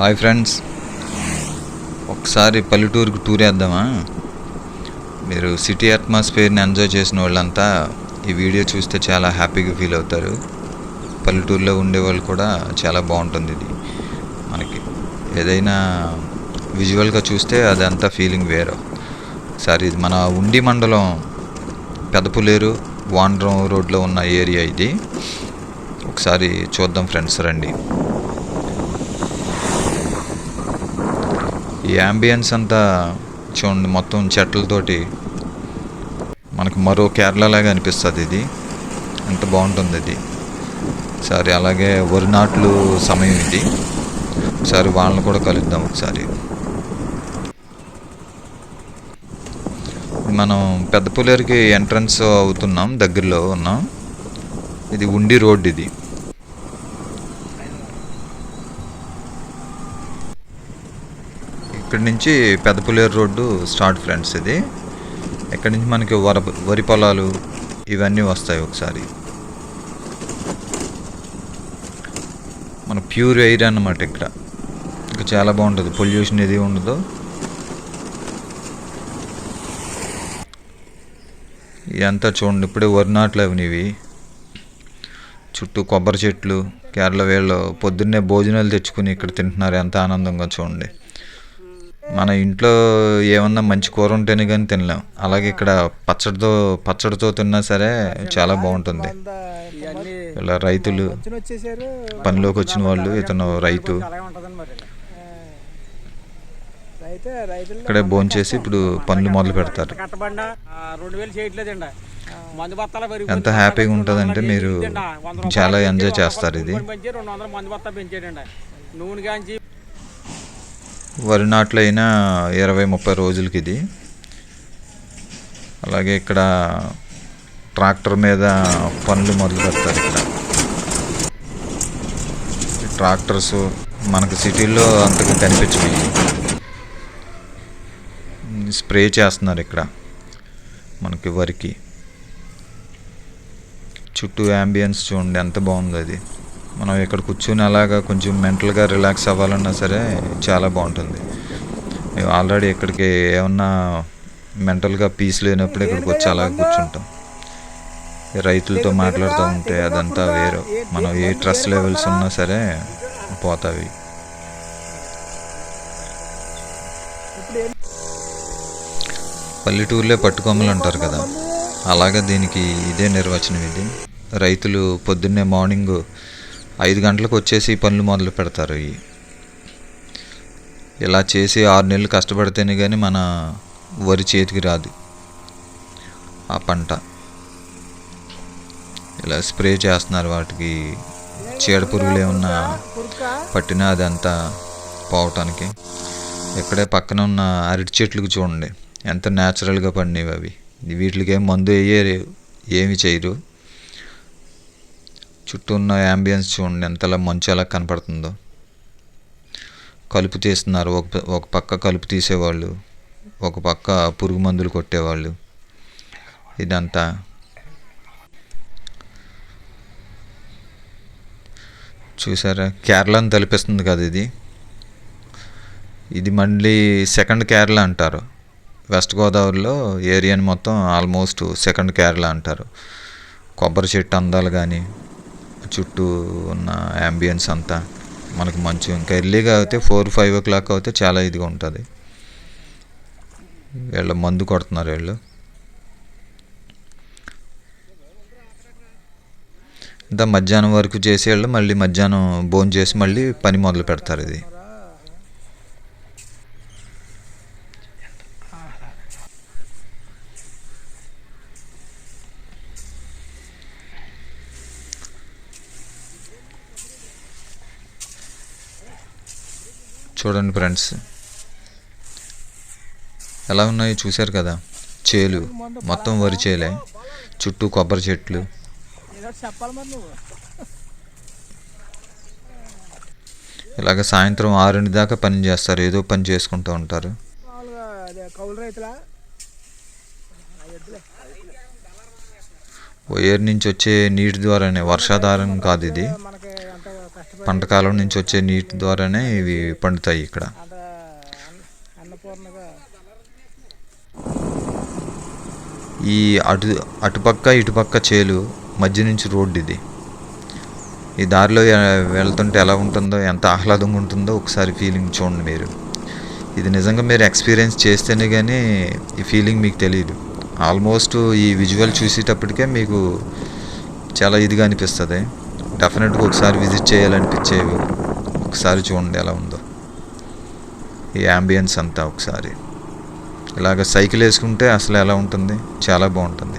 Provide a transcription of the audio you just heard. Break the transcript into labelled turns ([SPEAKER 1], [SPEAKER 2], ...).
[SPEAKER 1] Hi friends. ఒకసారి పల్లెటూరుకు tour వేద్దామా? మీరు సిటీ అట్మాస్ఫియర్ని ఎంజాయ్ చేసిన వాళ్ళంతా ఈ వీడియో చూస్తే చాలా హ్యాపీగా ఫీల్ అవుతారు. పల్లెటూరులో ఉండే వాళ్ళు కూడా చాలా బాగుంటుంది ఇది. మనకి ఏదైనా విజువల్గా చూస్తే అదంతా ఫీలింగ్ వేరు. ఒకసారి ఇది మన ఉండి మండలం పెదపులేరు వాండ్రం రోడ్లో ఉన్న ఏరియా ఇది. ఒకసారి చూద్దాం ఫ్రెండ్స్ రండి. ఈ యాంబియన్స్ అంతా చూడండి మొత్తం చెట్లతోటి మనకు మరో కేరళ లాగా అనిపిస్తుంది ఇది. ఎంత బాగుంటుంది ఇది. సరే అలాగే వరి నాట్లు సమయం ఇది. ఒకసారి వాళ్ళని కూడా కలుద్దాం ఒకసారి. మనం పెద్దపులేరుకి ఎంట్రన్స్ అవుతున్నాం దగ్గరలో ఉన్నాం. ఇది ఉండి రోడ్ ఇది. ఇక్కడి నుంచి పెద్దపులేరు రోడ్డు స్టార్ట్ ఫ్రెండ్స్ ఇది. ఇక్కడి నుంచి మనకి వర వరి పొలాలు ఇవన్నీ వస్తాయి ఒకసారి. మన ప్యూర్ ఎయిర్ అన్నమాట ఇక్కడ. ఇంకా చాలా బాగుంటుంది. పొల్యూషన్ ఏది ఉండదు. ఇదంతా చూడండి. ఇప్పుడే వరి నాట్లు అవినివి చుట్టూ కొబ్బరి చెట్లు కేరళ వేళ్ళు పొద్దున్నే భోజనాలు తెచ్చుకుని ఇక్కడ తింటున్నారు. ఎంత ఆనందంగా చూడండి. మన ఇంట్లో ఏమన్నా మంచి కూర ఉంటేనే కానీ తినలేం. అలాగే ఇక్కడ పచ్చడితో పచ్చడితో తిన్నా సరే చాలా బాగుంటుంది. ఇలా రైతులు పనిలోకి వచ్చిన వాళ్ళు ఇతను రైతు.
[SPEAKER 2] ఇక్కడే ఉంటుందని
[SPEAKER 1] చేసి భోంచేసి ఇప్పుడు పనులు మొదలు పెడతారు. ఎంత హ్యాపీగా ఉంటుందంటే మీరు చాలా ఎంజాయ్ చేస్తారు ఇది.
[SPEAKER 2] నూనె కాంచి
[SPEAKER 1] వరి నాట్లు అయినా ఇరవై ముప్పై రోజులకి ఇది అలాగే ఇక్కడ ట్రాక్టర్ మీద పనులు మొదలు పెడతారు ఇక్కడ. ట్రాక్టర్స్ మనకు సిటీల్లో అంతగా కనిపించవు. స్ప్రే చేస్తున్నారు ఇక్కడ మనకి వరికి. చుట్టూ యాంబియన్స్ చూడండి ఎంత బాగుందో అది. మనం ఇక్కడ కూర్చుని అలాగా కొంచెం మెంటల్గా రిలాక్స్ అవ్వాలన్నా సరే చాలా బాగుంటుంది. మేము ఆల్రెడీ ఇక్కడికి ఏమన్నా మెంటల్గా పీస్ లేనప్పుడు ఇక్కడికి వచ్చి అలా కూర్చుంటాం. రైతులతో మాట్లాడుతూ ఉంటే అదంతా వేరు. మనం ఏ స్ట్రెస్ లెవెల్స్ ఉన్నా సరే పోతావి. పల్లెటూరులే పట్టుకొమ్మలు అంటారు కదా. అలాగే దీనికి ఇదే నిర్వచనం ఇది. రైతులు పొద్దున్నే మార్నింగ్ ఐదు గంటలకు వచ్చేసి ఈ పనులు మొదలు పెడతారు. ఇవి ఇలా చేసి ఆరు నెలలు కష్టపడితేనే కానీ మన వరి చేతికి రాదు. ఆ పంట. ఇలా స్ప్రే చేస్తున్నారు వాటికి. చీడ పురుగులు ఏమన్నా పట్టినా అదంతా పోవటానికి. ఇక్కడే పక్కన ఉన్న అరటి చెట్లకు చూడండి. ఎంత న్యాచురల్గా పండినవి అవి. వీటికి ఏం మందు వేయరు ఏమి చేయరు. చుట్టూ ఉన్న యాంబియన్స్ చూడండి ఎంతలా మంచు ఎలా కనపడుతుందో. కలుపు తీస్తున్నారు ఒక ఒక పక్క కలుపు తీసేవాళ్ళు ఒక పక్క పురుగు మందులు కొట్టేవాళ్ళు. ఇదంతా. చూసారా? కేరళను తలిపిస్తుంది కదా ఇది. ఇది మళ్ళీ సెకండ్ కేరళ అంటారు. వెస్ట్ గోదావరిలో ఏరియాని మొత్తం ఆల్మోస్ట్ సెకండ్ కేరళ అంటారు. కొబ్బరి చెట్టు అందాలు కానీ చుట్టూ ఉన్న యాంబియన్స్ అంతా మనకు మంచి ఇంకా ఎర్లీగా అయితే ఫోర్ ఫైవ్ ఓ క్లాక్ అయితే చాలా ఇదిగా ఉంటుంది. వీళ్ళు మందు కొడుతున్నారు వీళ్ళు. ఇంత మధ్యాహ్నం వరకు చేసేవాళ్ళు మళ్ళీ మధ్యాహ్నం భోజనం చేసి మళ్ళీ పని మొదలు పెడతారు ఇది. చూడండి ఫ్రెండ్స్. ఎలా ఉన్నాయో చూశారు కదా? చేలు. మొత్తం వరి చేలే. చుట్టూ కొబ్బరి చెట్లు. ఇలాగ సాయంత్రం ఆరింటి దాకా పని చేస్తారు. ఏదో పని చేసుకుంటూ ఉంటారు. ఏరు నుంచి వచ్చే నీటి ద్వారానే వర్షాధారం కాదు ఇది. పంట కాలం నుంచి వచ్చే నీటి ద్వారానే ఇవి పండుతాయి ఇక్కడ. ఈ అటు అటుపక్క ఇటుపక్క చేలు మధ్య నుంచి రోడ్డు ఇది. ఈ దారిలో వెళ్తుంటే ఎలా ఉంటుందో ఎంత ఆహ్లాదంగా ఉంటుందో ఒకసారి ఫీలింగ్ చూడండి మీరు. ఇది నిజంగా మీరు ఎక్స్పీరియన్స్ చేస్తేనే కానీ ఈ ఫీలింగ్ మీకు తెలియదు ఆల్మోస్ట్ ఈ విజువల్ చూసేటప్పటికే మీకు చాలా ఇదిగా అనిపిస్తుంది. డెఫినెట్గా ఒకసారి విజిట్ చేయాలనిపించేవి ఒకసారి చూడండి ఎలా ఉందో. ఈ యాంబియన్స్ అంతా ఒకసారి. ఇలాగ సైకిల్ వేసుకుంటే అసలు ఎలా ఉంటుంది? చాలా బాగుంటుంది.